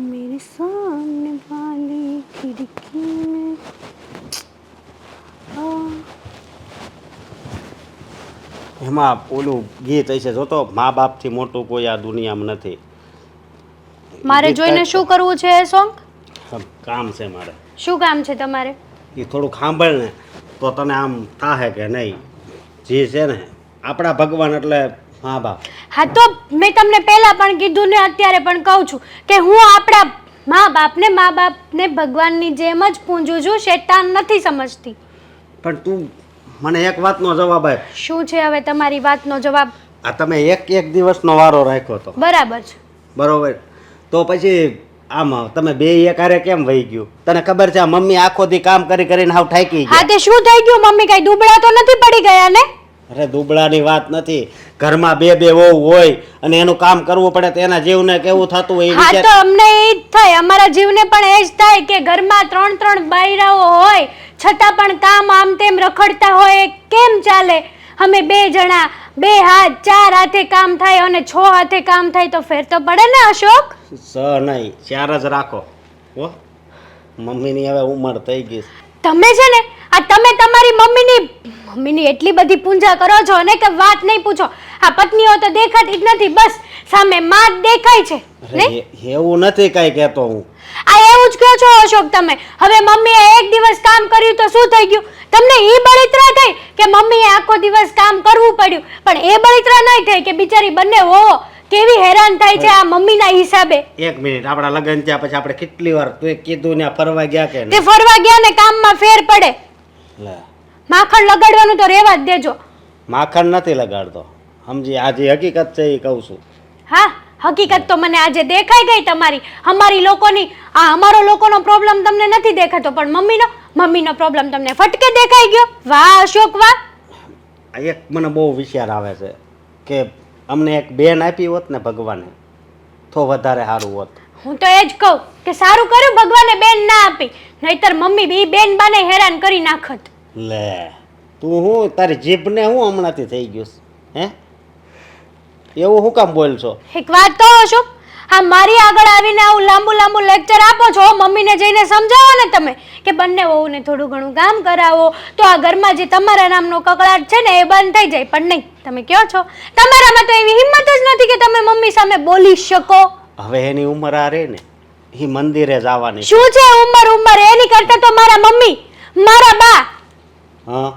मेरे सामने वाली खिड़की में आ, એમાં ઓલું ગીત હશે જોતો મા બાપથી મોટું કોઈ આ દુનિયામાં નથી મારે ગીત જોઈને કાંઈક શું કરવું છે એ સોંગ તો કામ છે મારે શું કામ છે તમારે એ થોડુંક સાંભળ ને તો તને આમ થાહે કે નહીં જે છે ને આપણા ભગવાન એટલે મા બાપ હા તો મેં તમને પહેલા પણ કીધું ને અત્યારે પણ કહું છું કે હું આપણા મા બાપને મા બાપને ભગવાનની જેમ જ પૂંજું છું શેતાન નથી સમજતી. પણ તું મને એક વાતનો જવાબ આપ. શું છે હવે તમારી વાતનો જવાબ? આ તમે એક એક દિવસનો વારો રાખ્યો તો. બરાબર છે. બરોબર. તો પછી આમ તમે બે એકારે કેમ વહી ગયું? તને ખબર છે મમ્મી આખો દી કામ કરી કરીને હાવ થાકી હા તે શું થઈ ગયું? મમ્મી કઈ દુબળા તો નથી પડી ગયા ને? અરે દુબળાની વાત નથી. ઘરમાં બે બે વહુ હોય અને એનું કામ કરવું પડે તો એના જીવને કેવું થતું હોય એ હા તો વિચાર અમને એ જ થાય. અમારા જીવને પણ એ જ થાય કે ઘરમાં ત્રણ ત્રણ બાયરાઓ હોય છતાં પણ કામ આમ તેમ રખડતા હોય એ કેમ ચાલે? અમે બે જણા બે હાથ ચાર હાથે કામ થાય અને છ હાથે કામ થાય તો ફેર તો પડે ને અશોક? સ નહીં ચાર જ રાખો. હો મમ્મીની હવે ઉંમર થઈ ગઈ છે. તમે છે ને આ તમે તમારી મમ્મીની મમ્મીની એટલી બધી પૂંજા કરો છો ને કે વાત નહીં પૂછો. આ પત્નીઓ તો દેખાતી જ નથી બસ સામે માં દેખાય છે. એવું નથી કઈ કહેતો હું. આ એવું જ કહો છો અશોક તમે. હવે મમ્મીએ એક દિવસ કામ કર્યું તો શું થઈ ગયું? તમને એ બળિતરા થઈ કે મમ્મીએ આખો દિવસ કામ કરવું પડ્યું? પણ એ બળિતરા નહીં થઈ કે બિચારી બંને હોવો. કેવી હેરાન થાય છે આ મમ્મીના હિસાબે? એક મિનિટ આપણા લગ્ન થયા પછી આપણે કેટલી વાર તું કીધું ને ફરવા ગયા કે તે ફરવા ગયા ને કામમાં ફેર પડે. લે. માખણ લગાડવાનું તો રહેવા જ દેજો. માખણ નથી લગાડતો. સમજી આ જે હકીકત છે એ કહું છું. હા હકીકત તો મને આજે દેખાઈ ગઈ તમારી. અમારી લોકોની આ અમારો લોકોનો પ્રોબ્લેમ તમને નથી દેખાતો પણ મમ્મીનો મમ્મીનો પ્રોબ્લેમ તમને ફટકે દેખાઈ ગયો. વાહ અશોક વાહ. એક મને બહુ વિચાર આવે છે કે અમને એક બેન આપી હોત ને ભગવાને તો વધારે સારું હોત. હું તો એ જ કહું કે સારું કર્યું ભગવાને બેન ના આપી નહીતર મમ્મી બી બેન બાને હેરાન કરી નાખત. લે તું હું તારી જીભને હું હમણાંથી થઈ ગયું હે? એવું હું કામ બોલ છો એક વાત તો અશોક હા મારી આગળ આવીને આવું લાંબુ લાંબુ લેક્ચર આપો છો મમ્મીને જઈને સમજાવો ને તમે કે બંને વહુને થોડું ઘણું કામ કરાવો તો આ ઘરમાં જે તમારા નામનો કકળાટ છે ને એ બંધ થઈ જાય. પણ નહીં તમે કહો છો? તમારામાં તો એવી હિંમત જ નથી કે તમે મમ્મી સામે બોલી શકો. હવે એની ઉંમર આ રે ને. એ મંદિરે જવાની. શું છે ઉંમર ઉંમર? એની કરતા તો મારા મમ્મી મારા બા. હા.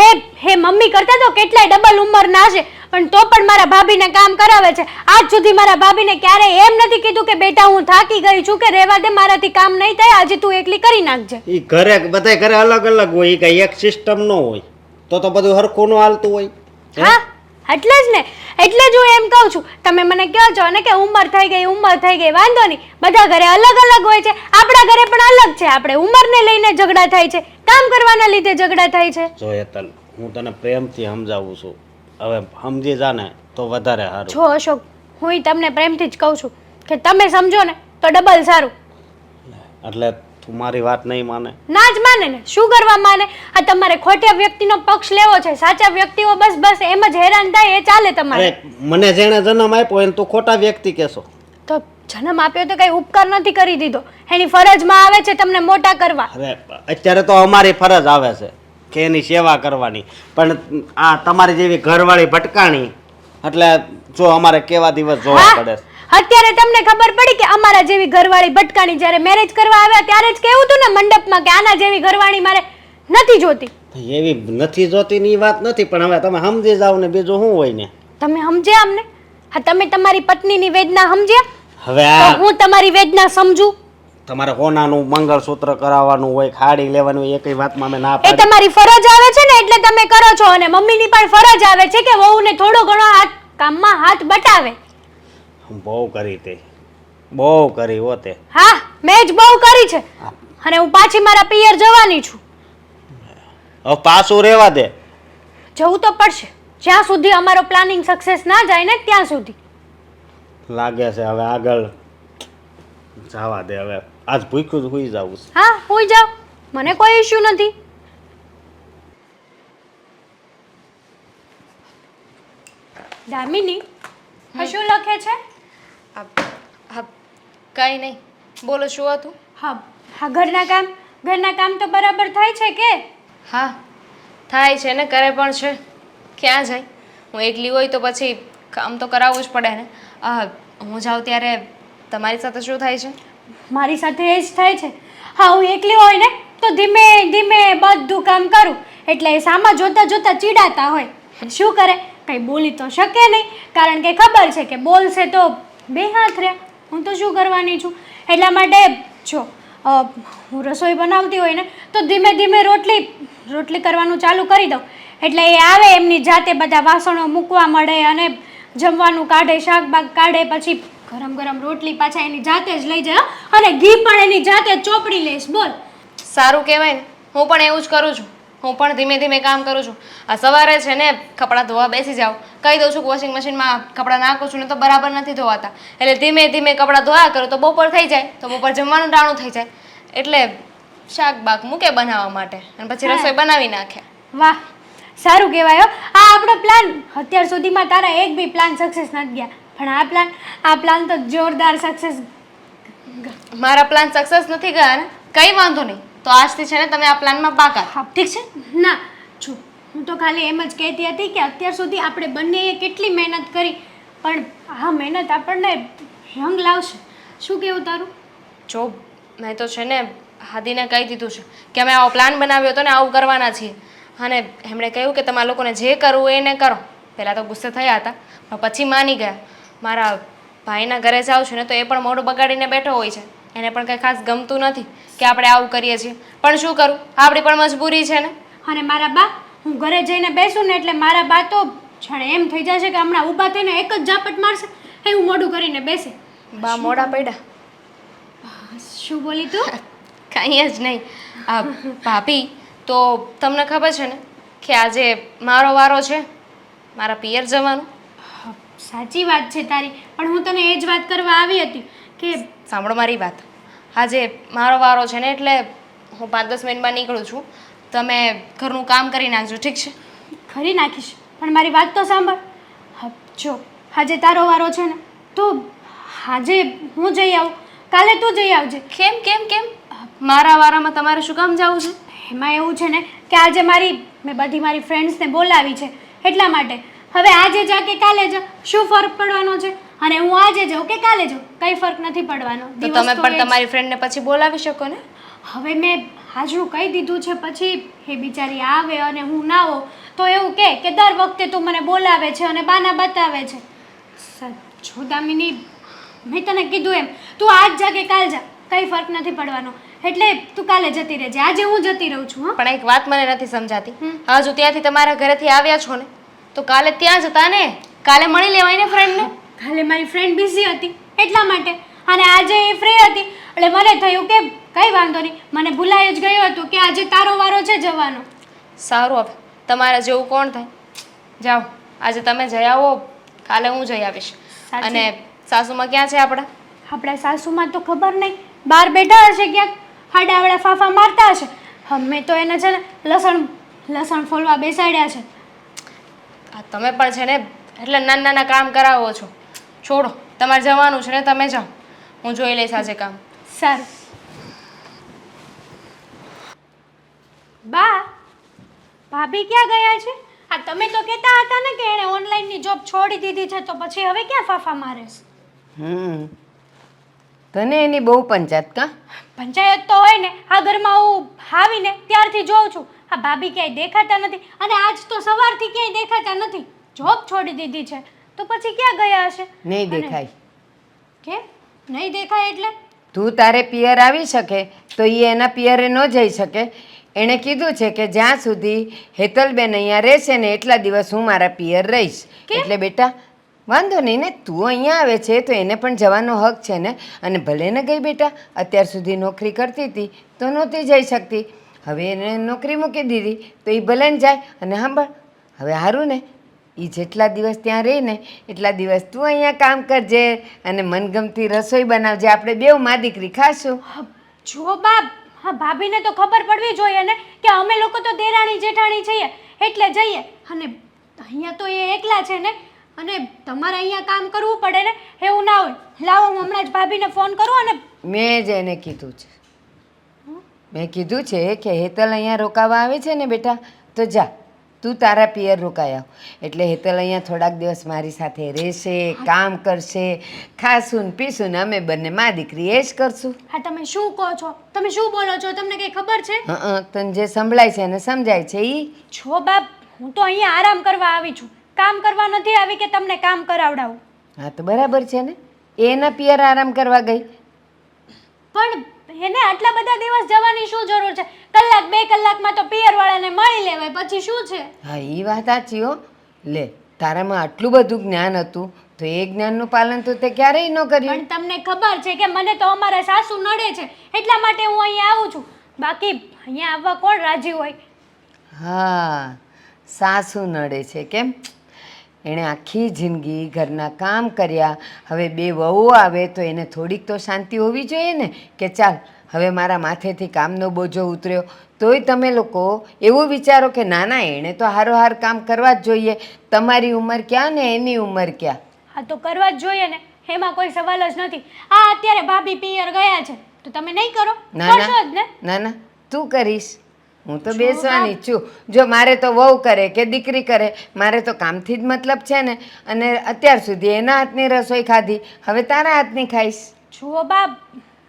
હે હે મમ્મી કરતા તો કેટલાય ડબલ ઉંમરના છે. પણ તો પણ મારા ભાભીને કામ કરાવે છે. આજ સુધી મારા ભાભીને ક્યારેય એમ નથી કીધું કે બેટા હું થાકી ગઈ છું કે રહેવા દે મારાથી કામ નહીં થાય આજે તું એકલી કરી નાખજે. એ ઘરે બધાય ઘરે અલગ અલગ હોય એ કઈ એક સિસ્ટમ ન હોય. તો તો બધું હરખું ન હાલતું હોય. હે? એટલે જ ને. એટલે જ હું એમ કહું છું તમે મને કહો છો ને કે ઉંમર થઈ ગઈ ઉંમર થઈ ગઈ વાંધો નહીં. બધા ઘરે અલગ અલગ હોય છે. આપણા ઘરે પણ અલગ છે. આપણે ઉંમરને લઈને ઝઘડા થાય છે. કામ કરવાના લીધે ઝઘડા થાય છે. જો હેતલ હું તને પ્રેમથી સમજાવું છું. હવે સમજી જા ને તો વધારે સારું. જો અશોક હું તમને પ્રેમથી જ કહું છું કે તમે સમજો ને તો ડબલ સારું. એટલે તું મારી વાત નહીં માને. ના જ માને ને શું કરવા માને? આ તમારે ખોટા વ્યક્તિનો પક્ષ લેવો છે સાચા વ્યક્તિઓ બસ બસ એમ જ હેરાન થાય એ ચાલે તમારે. મને જેણે જન્મ આપ્યો એને તું ખોટા વ્યક્તિ કહેશો. તો જન્મ આપ્યો તો કઈ ઉપકાર નથી કરી દીધો. એની ફરજમાં આવે છે તમને મોટા કરવા. અરે અત્યારે તો અમારી ફરજ આવે છે કે એની સેવા કરવાની. પણ આ તમારી જેવી ઘરવાળી ભટકાણી એટલે જો અમારે કેવા દિવસ જોવા પડે છે. અત્યારે તમને ખબર પડી કે અમારા જેવી ઘરવાળી ભટકાણી જ્યારે મેરેજ કરવા આવ્યા ત્યારે જ કેવું હતું ને મંડપમાં કે આના જેવી ઘરવાળી મારે નથી જોતી. એવી નથી જોતી ની વાત નથી પણ હવે તમે સમજી જાવ ને બીજું શું હોય ને? તમે સમજ્યા અમને? હા તમે તમારી પત્નીની વેદના સમજ્યા? હવે હું તમારી વેદના સમજું? તમારે હોનાનું મંગળસૂત્ર કરાવવાનું હોય ખાડી લેવાનું હોય એકય વાતમાં અમે ના એ તમારી ફરજ આવે છે ને એટલે તમે કરો છો અને મમ્મીની પણ ફરજ આવે છે કે વહુને થોડો ઘણો હાથ કામમાં હાથ બટાવે. બહુ કરી તે. બહુ કરી હો તે. હા મેં જ બહુ કરી છે. અને હું પાછી મારા પિયર જવાની છું. હવે પાછું રહેવા દે. જવું તો પડશે. જ્યાં સુધી અમારો પ્લાનિંગ સક્સેસ ના જાય ને ત્યાં સુધી. લાગે છે હવે આગળ જવા દે હવે. આજ ભૂખ્યું જ હુઈ જવું છે. હા હોઈ જાવ મને કોઈ ઇશ્યુ નથી. દામિની આ શું લખે છે? આ કાંઈ નહીં. બોલો શું હતું? હા હા ઘરના કામ ઘરના કામ તો બરાબર થાય છે કે? હા થાય છે ને કરે પણ છે. ક્યાં જાય? હું એકલી હોય તો પછી કામ તો કરાવવું જ પડે ને. હું જાઉં ત્યારે તમારી સાથે શું થાય છે? મારી સાથે એ જ થાય છે. હા હું એકલી હોય ને તો ધીમે ધીમે બધું કામ કરું. એટલે એ સામા જોતા જોતા ચીડાતા હોય. શું કરે? કંઈ બોલી તો શકે નહીં. કારણ કે ખબર છે કે બોલશે તો બે હાથ રહ્યા. હું તો શું કરવાની છું? એટલા માટે જો હું રસોઈ બનાવતી હોય ને, તો ધીમે ધીમે રોટલી રોટલી કરવાનું ચાલુ કરી દઉં. એટલે એ આવે, એમની જાતે બધા વાસણો મૂકવા મળે અને જમવાનું કાઢે, શાકબાગ કાઢે, પછી ગરમ ગરમ રોટલી પાછા એની જાતે જ લઈ જાય અને ઘી પણ એની જાતે ચોપડી લઈશ, બોલ. સારું કહેવાય. ને હું પણ એવું જ કરું છું. હું પણ ધીમે ધીમે કામ કરું છું. આ સવારે છે ને કપડાં ધોવા બેસી જાઉં. કહી દઉં છું કે વોશિંગ મશીનમાં કપડાં નાખું છું ને તો બરાબર નથી ધોવાતા. એટલે ધીમે ધીમે કપડાં ધોયા કરું તો બપોર થઈ જાય તો બપોર જમવાનું ટાણું થઈ જાય. એટલે શાક બાક મૂકે બનાવવા માટે અને પછી રસોઈ બનાવી નાખે. વાહ સારું કહેવાય આ આપણો પ્લાન અત્યાર સુધીમાં તારા એક બી પ્લાન સક્સેસ નથી ગયા. પણ આ પ્લાન આ પ્લાન તો જોરદાર સક્સેસ મારા પ્લાન સક્સેસ નથી ગયા ને? કંઈ વાંધો નહીં. તો આજથી છે ને તમે આ પ્લાનમાં પાકા હા. ઠીક છે? ના જો હું તો ખાલી એમ જ કહેતી હતી કે અત્યાર સુધી આપણે બંનેએ કેટલી મહેનત કરી પણ આ મહેનત આપણને રંગ લાવશે. શું કેવું તારું? જો મેં તો છે ને હાદીને કહી દીધું છે કે અમે આવો પ્લાન બનાવ્યો હતો ને આવું કરવાના છીએ. અને એમણે કહ્યું કે તમારા લોકોને જે કરવું એને કરો. પહેલાં તો ગુસ્સે થયા હતા પણ પછી માની ગયા. મારા ભાઈના ઘરે જાઉં છું ને તો એ પણ મોઢું બગાડીને બેઠો હોય છે. એને પણ કંઈ ખાસ ગમતું નથી કે આપણે આવું કરીએ છીએ. પણ શું કરું? આપણી પણ મજબૂરી છે ને? અને મારા બા હું ઘરે જઈને બેસું ને એટલે મારા બા તો જાણે એમ થઈ જશે કે હમણાં ઊભા થઈને એક જ ઝાપટ મારશે. એવું મોઢું કરીને બેસે. બા મોડા પડ્યા. શું બોલી તું? કાંઈ જ નહીં. આ ભાભી તો તમને ખબર છે ને કે આજે મારો વારો છે? મારા પિયર જવાનું. સાચી વાત છે તારી પણ હું તને એ જ વાત કરવા આવી હતી. કે સાંભળો મારી વાત. આજે મારો વારો છે ને એટલે હું પાંચ દસ મિનિટમાં નીકળું છું. તમે ઘરનું કામ કરી નાખજો ઠીક છે? કરી નાખીશ પણ મારી વાત તો સાંભળ. હા, જો આજે તારો વારો છે ને તો આજે હું જઈ આવું. કાલે તું જઈ આવજે. કેમ કેમ કેમ? મારા વારામાં તમારે શું કામ જવું છે? એમાં એવું છે ને કે આજે મારી મેં બધી મારી ફ્રેન્ડ્સને બોલાવી છે એટલા માટે. હવે આજે જા કે કાલે જા શું ફરક પડવાનો છે? અને હું આજે જાઉં કે કાલે જાઉં કંઈ ફરક નથી પડવાનો. તો દિવસ તમે પણ એ જ. તમારી ફ્રેન્ડને પછી બોલાવી શકો ને? હવે મેં હાજરું કહી દીધું છે પછી એ બિચારી આવે અને હું ના આવું તો એવું કહે કે દર વખતે તું મને બોલાવે છે અને બાના બતાવે છે. સ- જો દામિની મેં તને કીધું એમ તું આજ જા કે કાલ જા કંઈ ફરક નથી પડવાનો. એટલે તું કાલે જતી રહેજે. આજે હું જતી રહું છું હા. પણ એક વાત મને નથી સમજાતી. હમ. હજુ ત્યાંથી તમારા ઘરેથી આવ્યા છો ને તો કાલે ત્યાં જતા ને? કાલે મળી લેવાય ને ફ્રેન્ડને કાલે મારી ફ્રેન્ડ બિઝી હતી એટલા માટે. અને આજે એ ફ્રી હતી. એટલે મને થયું કે કંઈ વાંધો નહીં. મને ભૂલાઈ જ ગયું હતું કે આજે તારો વારો છે જવાનો. સારું હવે. તમારા જેવું કોણ થાય? જાઓ. આજે તમે જઈ આવો. કાલે હું જઈ આવીશ. સાચી. અને સાસુમાં ક્યાં છે આપણા? આપણા સાસુમાં તો ખબર નહીં. બહાર બેઠા હશે ક્યાંક. હાડાવડા ફાફા મારતા હશે. અમે તો એને છે ને લસણ લસણ ફોલવા બેસાડ્યા છે. આ તમે પણ છે ને એટલે નાના નાના કામ કરાવો છો. છોડો. તમારે જવાનું છે ને તમે જાઓ. હું જોઈ લઈશ આજે કામ. સારું. બા ભાભી ક્યાં ગયા છે? આ તમે તો કહેતા હતા ને કે એણે ઓનલાઈનની જોબ છોડી દીધી છે તો પછી હવે ક્યાં ફાફા મારે છે? હમ. તને એની બહુ પંચાયત કા? પંચાયત તો હોય ને આ ઘરમાં હું આવીને ત્યારથી જોઉં છું. આ ભાભી ક્યાંય દેખાતા નથી અને આજ તો સવારથી ક્યાંય દેખાતા નથી. જોબ છોડી દીધી છે. તો પછી ક્યાં ગયા હશે? નહીં દેખાય. કે? નહીં દેખાય એટલે? તું તારે પિયર આવી શકે તો એ એના પિયરે ન જઈ શકે. એણે કીધું છે કે જ્યાં સુધી હેતલબેન અહીંયા રહેશે ને એટલા દિવસ હું મારા પિયર રહીશ. એટલે બેટા વાંધો નહીં ને તું અહીંયા આવે છે તો એને પણ જવાનો હક છે ને. અને ભલે ને ગઈ બેટા અત્યાર સુધી નોકરી કરતી હતી તો નહોતી જઈ શકતી. હવે એને નોકરી મૂકી દીધી તો એ ભલે ને જાય. અને સાંભળ હવે સારું ને. એ જેટલા દિવસ ત્યાં રહે ને એટલા દિવસ તું અહીંયા કામ કરજે અને મનગમતી રસોઈ બનાવજે. આપણે બેવમાં દીકરી ખાશું. જો બાપ હા ભાભીને તો ખબર પડવી જોઈએ ને કે અમે લોકો તો દેરાણી જેઠાણી છીએ. એટલે જઈએ. અને અહીંયા તો એ એકલા છે ને. અને તમારે અહીંયા કામ કરવું પડે ને એવું ના હોય. લાવો હું હમણાં જ ભાભીને ફોન કરું અને મેં જ એને કીધું છે. મેં કીધું છે કે હેતલ અહીંયા રોકાવા આવે છે ને બેટા તો જા. તું તારા પિયર આવ એટલે હેતલ અહીંયા થોડાક દિવસ મારી સાથે રહેશે કામ કરશે ખાશું ને પીશું ને અમે બંને મા દીકરી એ જ કરશું. હા તમે શું કહો છો? તમે શું બોલો છો? તમને કંઈ ખબર છે? હં તને જે સંભળાય છે ને સમજાય છે એ છો બાપ હું તો અહીંયા આરામ કરવા આવી છું. કામ કરવા નથી આવી કે તમને કામ કરાવડાવું. હા તો બરાબર છે ને. એના પિયર આરામ કરવા ગઈ. પણ એને આટલા બધા દિવસ જવાની શું જરૂર છે? કલાક બે કલાકમાં તો પિયરવાળાને મળી લેવાય પછી શું છે? હા એ વાત સાચી હો. લે તારામાં આટલું બધું જ્ઞાન હતું તો એ જ્ઞાનનું પાલન તો તે ક્યારેય ન કર્યું? પણ તમને ખબર છે કે મને તો અમારા સાસુ નડે છે એટલા માટે હું અહીંયા આવું છું. બાકી અહીંયા આવવા કોણ રાજી હોય? હા સાસુ નડે છે કેમ? એણે આખી જિંદગી ઘરના કામ કર્યા. હવે બે વહુ આવે તો એને થોડીક તો શાંતિ હોવી જોઈએ ને? કે ચાલ હવે મારા માથેથી કામનો બોજો ઉતર્યો. તોય તમે લોકો એવું વિચારો કે ના ના એણે તો હારોહાર કામ કરવા જ જોઈએ. તમારી ઉંમર ક્યાં ને એની ઉંમર ક્યાં? હા તો કરવા જ જોઈએ ને. એમાં કોઈ સવાલ જ નથી. આ અત્યારે ભાભી પિયર ગયા છે. તો તમે નહીં કરો. ના ના? ના ના. તું કરીશ. હું તો બેસવાની જ છું. જો મારે તો વહુ કરે કે દીકરી કરે મારે તો કામથી જ મતલબ છે ને. અને અત્યાર સુધી એના હાથની રસોઈ ખાધી. હવે તારા હાથની ખાઈશ. જુઓ બાપ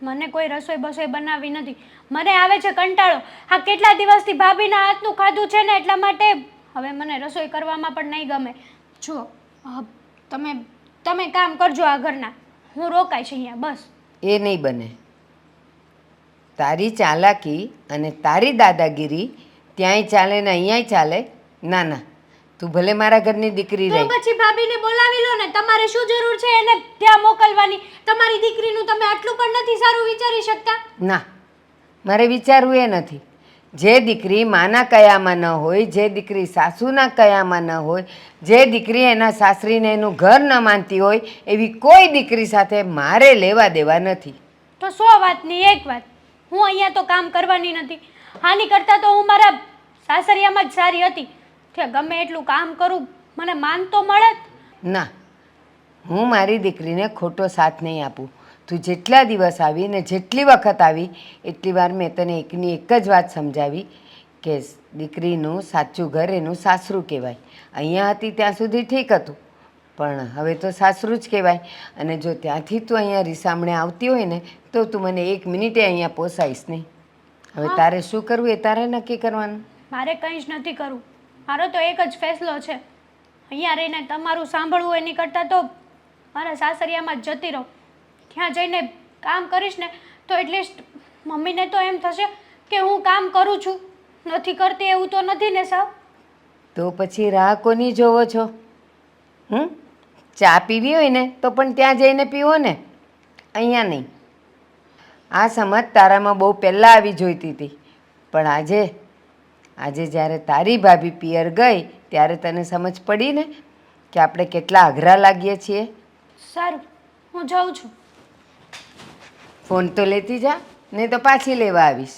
મને કોઈ રસોઈ બસોઈ બનાવવી નથી. મને આવે છે કંટાળો. આ કેટલા દિવસથી ભાભીના હાથનું ખાધું છે ને એટલા માટે હવે મને રસોઈ કરવામાં પણ નહીં ગમે. જુઓ તમે તમે કામ કરજો આ ઘરના. હું રોકાઈશ અહીંયા બસ. એ નહીં બને. તારી ચાલાકી અને તારી દાદાગીરી ત્યાંય ચાલે ને અહીંયાય ચાલે? ના ના. તું ભલે મારા ઘરની દીકરી તો રહી. પછી ભાભીને બોલાવી લો ને. તમારે શું જરૂર છે એને ત્યાં મોકલવાની? તમારી દીકરીનું તમે આટલું પણ નથી સારું વિચારી શકતા? ના મારે વિચારવું એ નથી. જે દીકરી માના કયામાં ન હોય જે દીકરી સાસુના કયામાં ન હોય જે દીકરી એના સાસરીને એનું ઘર ન માનતી હોય એવી કોઈ દીકરી સાથે મારે લેવા દેવા નથી. તો સો વાતની એક વાત. હું અહીંયા તો કામ કરવાની નથી. આની કરતાં તો હું મારા સાસરિયામાં જ સારી હતી. કે ગમે એટલું કામ કરું, મને માન તો મળે જ. ના, હું મારી દીકરીને ખોટો સાથ નહીં આપું. તું જેટલા દિવસ આવી ને જેટલી વખત આવી, એટલી વાર મેં તને એકની એક જ વાત સમજાવી કે દીકરીનું સાચું ઘર એનું સાસરું કહેવાય. અહીંયા હતી ત્યાં સુધી ઠીક હતું. પણ હવે તો સાસરું જ કહેવાય. અને જો ત્યાંથી તું અહીંયા રીસામણે આવતી હોય ને તો તું મને એક મિનિટે અહીંયા પોસાઈશ નહીં. હવે તારે શું કરવું એ તારે નક્કી કરવાનું? મારે કંઈ જ નથી કરવું. મારો તો એક જ ફેસલો છે. અહીંયા રહીને તમારું સાંભળવું એની કરતાં તો મારા સાસરિયામાં જ જતી રહો. ત્યાં જઈને કામ કરીશ ને તો એટલીસ્ટ મમ્મીને તો એમ થશે કે હું કામ કરું છું. નથી કરતી એવું તો નથી ને સાવ? તો પછી રાહ કોની જોવો છો? હમ? ચા પીવી હોય ને તો પણ ત્યાં જઈને પીવો ને. અહીંયા નહીં. આ સમજ તારામાં બહુ પહેલાં આવી જોઈતી હતી. પણ આજે આજે જ્યારે તારી ભાભી પિયર ગઈ ત્યારે તને સમજ પડી ને કે આપણે કેટલા અઘરા લાગીએ છીએ. સારું હું જાઉં છું. ફોન તો લેતી જા નહીં તો પાછી લેવા આવીશ.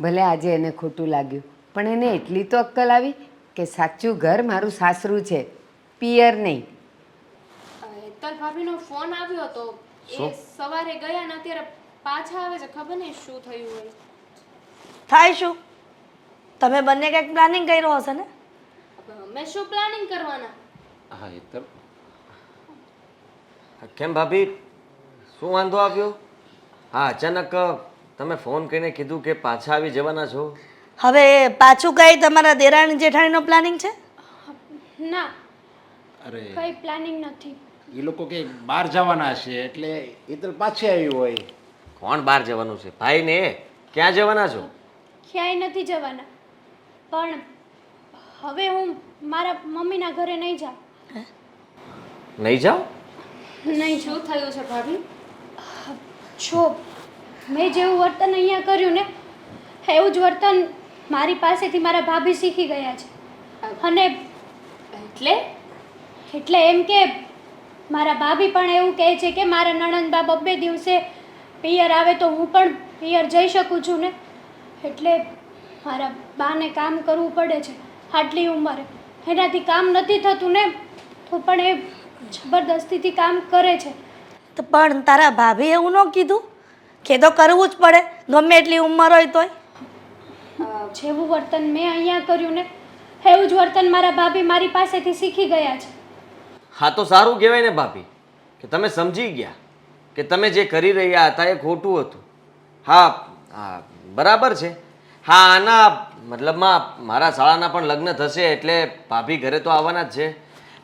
ભલે આજે એને ખોટું લાગ્યું. પણ એને એટલી તો અક્કલ આવી કે સાચું ઘર મારું સાસરું છે. પિયર નહીં. હેતલ ભાભીનો ફોન આવ્યો હતો એ સવારે ગયા ને અત્યારે પાછા આવે છે. ખબર નહીં શું થયું હોય. થાય શું? તમે બંને કંઈક પ્લાનિંગ કર્યો હશે ને? મેં શું પ્લાનિંગ કરવાના? હા એ તો કેમ ભાભી? શું વાંધો આવ્યો? હા અચાનક તમે ફોન કરીને કીધું કે પાછા આવી જવાના છો? હવે પાછું કઈ તમારા દેરાણી જેઠાણીનો પ્લાનિંગ છે? ના. અરે. કઈ પ્લાનિંગ નથી. એ લોકો કે બહાર જવાના છે એટલે એ તો પાછી આવી હોય. કોણ બહાર જવાનું છે? ભાઈ ને? ક્યાં જવાના છો? ક્યાંય નથી જવાના. પણ હવે હું મારા મમ્મીના ઘરે નહીં જાઉં. નહીં જાઓ? નહીં શું થયું છે ભાભી? જો મેં જેવું વર્તન અહીંયા કર્યું ને એવું જ વર્તન મારી પાસેથી મારા ભાભી શીખી ગયા છે. અને એટલે? એટલે એમ કે મારા ભાભી પણ એવું કહે છે કે મારા નણંદબા બબ્બે દિવસે પિયર આવે તો હું પણ પિયર જઈ શકું છું ને. એટલે મારા બાને કામ કરવું પડે છે આટલી ઉંમરે. એનાથી કામ નથી થતું ને તો પણ એ જબરદસ્તીથી કામ કરે છે. તો પણ તારા ભાભી એવું ન કીધું? કે તો કરવું જ પડે. ગમે એટલી ઉંમર હોય તોય. જેવું વર્તન મેં અહીંયા કર્યું ને એવું જ વર્તન મારા ભાભી મારી પાસેથી શીખી ગયા છે. હા તો સારું કહેવાય ને ભાભી કે તમે સમજી ગયા કે તમે જે કરી રહ્યા હતા એ ખોટું હતું. હા હા બરાબર છે. હા આના મતલબમાં મારા શાળાના પણ લગ્ન થશે એટલે ભાભી ઘરે તો આવવાના જ છે.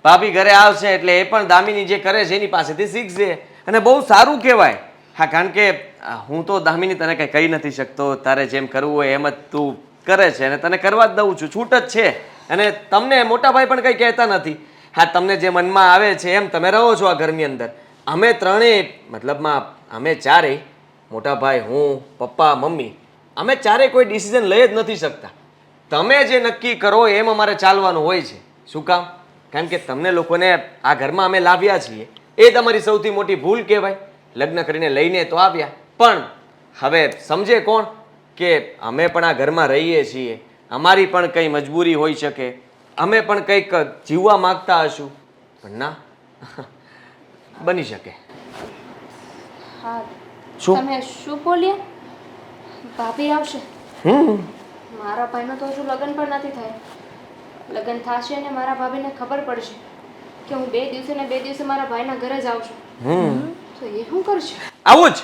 ભાભી ઘરે આવશે એટલે એ પણ દામિની જે કરે છે એની પાસેથી શીખશે. અને બહુ સારું કહેવાય. હા કારણ કે હું તો દામિની તને કંઈ કહી નથી શકતો, તારે જેમ કરવું હોય એમ જ તું કરે છે અને તને કરવા જ દઉં છું, છૂટ જ છે. અને તમને મોટા ભાઈ પણ કંઈ કહેતા નથી. હા, તમને જે મનમાં આવે છે એમ તમે રહો છો આ ઘરની અંદર. અમે ત્રણેય મતલબમાં અમે ચારેય, મોટા ભાઈ હું, પપ્પા, મમ્મી, અમે ચારેય કોઈ ડિસિઝન લઈ જ નથી શકતા. તમે જે નક્કી કરો એમ અમારે ચાલવાનું હોય છે. શું કામ? કારણ કે તમને લોકોને આ ઘરમાં અમે લાવ્યા છીએ. એ તમારી સૌથી મોટી ભૂલ કહેવાય. લગ્ન કરીને લઈને તો આવ્યા. પણ હવે સમજે કોણ કે અમે પણ આ ઘરમાં રહીએ છીએ અમારી પણ કંઈ મજબૂરી હોઈ શકે અમે પણ કંઈક જીવવા માગતા હશું. પણ ના બની શકે. હા શું? તમે શું બોલ્યા ભાભી આવશે. હમ. મારા ભાઈનો તો હજુ લગ્ન પણ નથી થાય. લગ્ન થશે ને મારા ભાભીને ખબર પડશે કે હું બે દિવસે ને બે દિવસે મારા ભાઈના ઘરે જ આવશું. હમ. તો એ શું કરશે? આવું જ?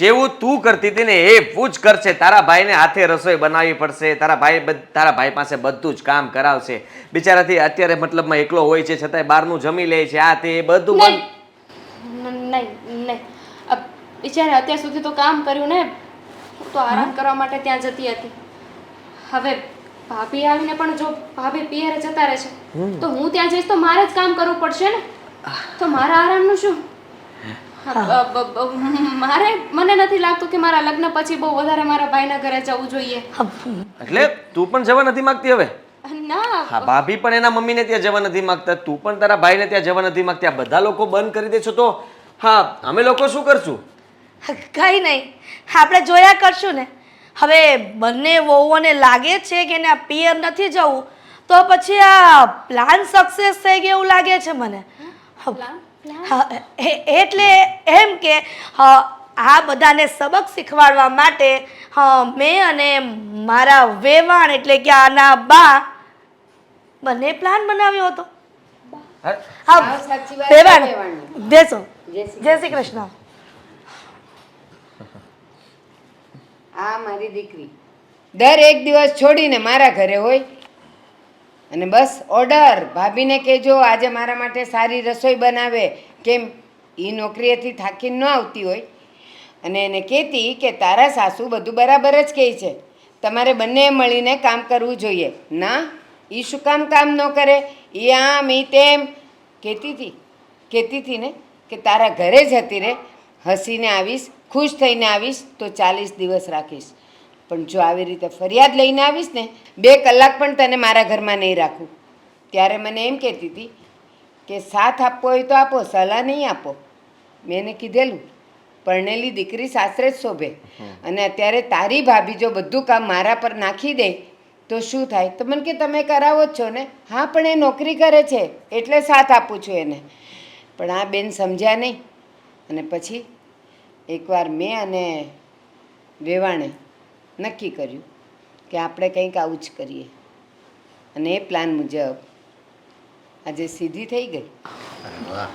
જેવું તું કરતી હતી ને એ પૂછ કરશે. તારા ભાઈને હાથે રસોઈ બનાવવી પડશે. તારા ભાઈ તારા ભાઈ પાસે બધું જ કામ કરાવશે. બિચારાથી અત્યારે મતલબમાં એકલો હોય છે છતાંય બહારનું જમી લે છે. આ તે બધું નહીં. નહીં બિચારે અત્યાર સુધી તો કામ કર્યું ને. તો આરામ કરવા માટે ત્યાં જતી હતી. હવે ભાભી આવીને પણ જો ભાભી પિયરે જતા રહે છે તો હું ત્યાં જઈશ તો મારે જ કામ કરવું પડશે ને? તો મારા આરામનું શું? મારે મને નથી લાગતું કે મારા લગ્ન પછી બહુ વધારે મારા ભાઈના ઘરે જવું જોઈએ. એટલે તું પણ જવા નથી માંગતી હવે? ના. હા ભાભી પણ એના મમ્મીને ત્યાં જવા નથી માંગતા તું પણ તારા ભાઈને ત્યાં જવા નથી માંગતા. બધા લોકો બંધ કરી દે છો તો? હા અમે લોકો શું કરશું? કઈ નહીં. આપણે જોયા કરશું ને. હવે બંને વહુઓને લાગે છે કે એના પિયર નથી જવું તો પછી આ પ્લાન સક્સેસ થઈ ગયો એવું લાગે છે મને. એ- એટલે એમ કે હા, આ બધાને સબક શીખવાડવા માટે હા, મેં અને મારા વેવાણ એટલે કે આના બા બંને પ્લાન બનાવ્યો હતો. હા? હા સાવ વેવાણ. બેસો જય શ્રી જય શ્રી કૃષ્ણ. આ મારી દીકરી. દર એક દિવસ છોડીને મારા ઘરે હોય અને બસ ઓર્ડર. ભાભીને કહેજો, આજે મારા માટે સારી રસોઈ બનાવે. કેમ? એ નોકરીએથી થાકીને ન આવતી હોય. અને એને કહેતી કે, તારા સાસુ બધું બરાબર જ કહે છે. તમારે બંને મળીને કામ કરવું જોઈએ. ના એ શું કામ કામ ન કરે? એ આમ એ તેમ. કહેતી હતી કહેતી હતી ને કે, તારા ઘરે જ હતી રે. હસીને આવીશ, ખુશ થઈને આવીશ, તો ચાલીસ દિવસ રાખીશ. પણ જો આવી રીતે ફરિયાદ લઈને આવીશ ને બે કલાક પણ તને મારા ઘરમાં નહીં રાખું. ત્યારે મને એમ કહેતી હતી કે સાથ આપવો હોય તો આપો સલાહ નહીં આપો. મેં એને કીધેલું પરણેલી દીકરી સાસરે જ શોભે. અને અત્યારે તારી ભાભી જો બધું કામ મારા પર નાખી દે તો શું થાય? તો મને કે તમે કરાવો જ છો ને? હા પણ એ નોકરી કરે છે એટલે સાથ આપું છું એને. પણ આ બેન સમજ્યા નહીં. અને પછી એકવાર મેં અને વેવાણે નક્કી કર્યું કે આપણે કંઈક આવું જ કરીએ. અને એ પ્લાન મુજબ આજે સીધી થઈ ગઈ. અરે વાહ.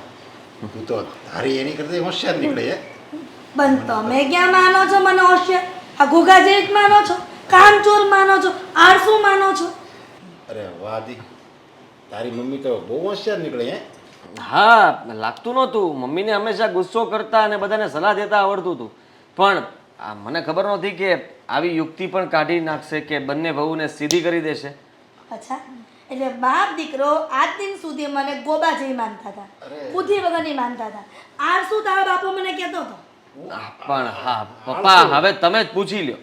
તું તો તારી એની કરતા હોશિયાર નીકળે હે. પણ તમે ક્યાં માનો છો મને હોશિયાર? આ ઘોઘા જેટ માનો છો કામચોર માનો છો આળસુ માનો છો? અરે વાદી તારી મમ્મી તો બહુ હોશિયાર નીકળે હે. હા લાગતું નહોતું. મમ્મીને હંમેશા ગુસ્સો કરતા અને બધાને સલાહ દેતા આવડતું હતું. પણ આ મને ખબર નહોતી કે આવી યુક્તિ પણ કાઢી નાખશે કે બંને વહુને સીધી કરી દેશે. અચ્છા. એટલે બાપ દીકરો આજ દિન સુધી મને ગોબા જેવી માનતા હતા. બુદ્ધિ વગરની માનતા હતા. આ શું તારો બાપો મને કહેતો હતો? પણ હા પપ્પા હવે તમે જ પૂછી લ્યો.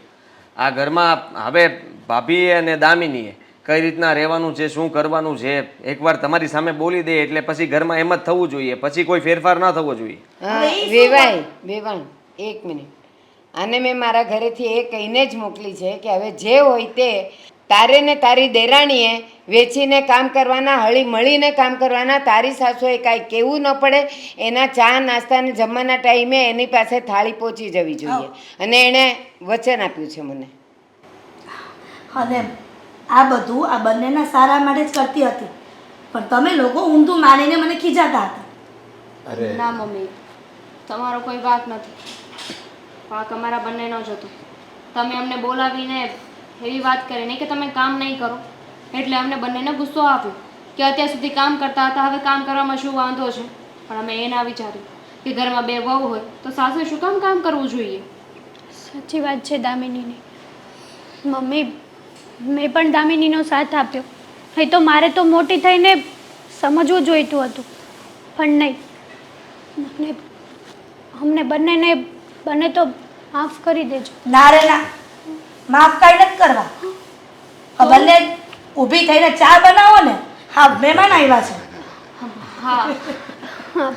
આ ઘરમાં હવે ભાભીએ અને દામિનીએ કઈ રીતના રહેવાનું છે શું કરવાનું છે એકવાર તમારી સામે બોલી દે એટલે પછી ઘરમાં એમ જ થવું જોઈએ. પછી કોઈ ફેરફાર ના થવો જોઈએ. વેવાય વેવાણ એક મિનિટ. આને મેં મારા ઘરેથી એ કહીને જ મોકલી છે કે હવે જે હોય તે તારે ને તારી દેરાણીએ વેચીને કામ કરવાના હળી મળીને કામ કરવાના તારી સાસુએ કાંઈ કહેવું ન પડે એના ચા નાસ્તાને જમવાના ટાઈમે એની પાસે થાળી પહોંચી જવી જોઈએ. અને એણે વચન આપ્યું છે મને. અને આ બધું આ બંનેના સારા માટે જ કરતી હતી. પણ તમે લોકો ઊંધું માનીને મને ખીજાતા હતા. અરે. ના મમ્મી તમારો કોઈ વાત નથી. વાક અમારા બંનેનો જ હતો. તમે અમને બોલાવીને એવી વાત કરી, નહીં કે તમે કામ નહીં કરો. એટલે અમને બંનેને ગુસ્સો આવ્યો કે અત્યાર સુધી કામ કરતા હતા, હવે કામ કરવામાં શું વાંધો છે? પણ અમે એ ના વિચાર્યું કે ઘરમાં બે વહુ હોય તો સાસુ શું કામ કામ કરવું જોઈએ? સાચી વાત છે દામિનીની. મમ્મી, મેં પણ દામિનીનો સાથ આપ્યો. નહીં તો મારે તો મોટી થઈને સમજવું જોઈતું હતું. પણ નહીં. મને અમને બંનેને બને તો માફ કરી દેજો. ના રે ના. માફ કાંઈ નથી કરવા. ભલે ઊભી થઈને ચા બનાવો ને. હા મહેમાન આવ્યા છે. હા.